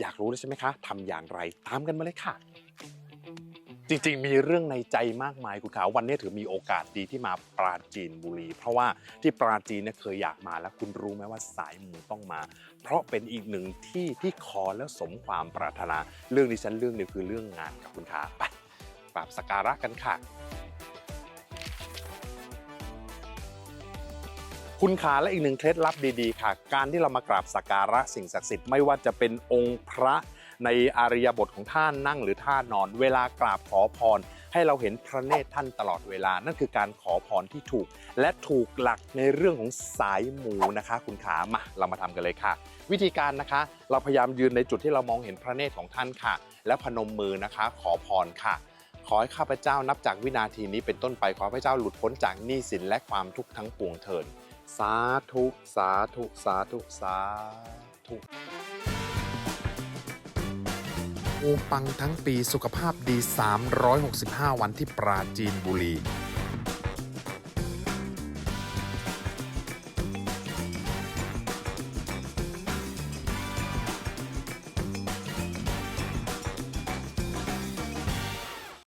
อยากรู้แล้วใช่ไหมคะทำอย่างไรตามกันมาเลยค่ะ จริงๆ มีเรื่องในใจมากมายคุณขาวันนี้ถือมีโอกาสดีที่มาปราจีนบุรี เพราะว่าที่ปราจีนเนี่ยเคยอยากมาแล้วคุณรู้ไหมว่าสายมูต้องมา เพราะเป็นอีกหนึ่งที่ที่ขอแล้วสมความปรารถนา เรื่องที่ฉันเรื่องนี้คือเรื่องงานกับคุณขาไปกราบสกการะกันค่ะ คุณขาและอีกหนึ่งเคล็ดลับดีๆ ค่ะ การที่เรามากราบสักการะสิ่งศักดิ์สิทธิ์ไม่ว่าจะเป็นองค์พระในอารยบทของท่านนั่งหรือท่านอน เวลากราบขอพร ให้เราเห็นพระเนตรท่านตลอดเวลา นั่นคือการขอพรที่ถูก และถูกหลักในเรื่องของสายหมูนะคะ คุณขามาเรามาทำกันเลยค่ะ วิธีการนะคะ เราพยายามยืนในจุดที่เรามองเห็นพระเนตรของท่านค่ะ แล้วพนมมือนะคะ ขอพรค่ะขอให้ข้าพเจ้านับจากวินาทีนี้เป็นต้นไปขอให้เจ้าหลุดพ้นจากหนี้สินและความทุกข์ทั้งปวงเถิด สาธุสาธุสาธุสาธุอูปังทั้งปีสุขภาพดี 365 วันที่ปราจีนบุรี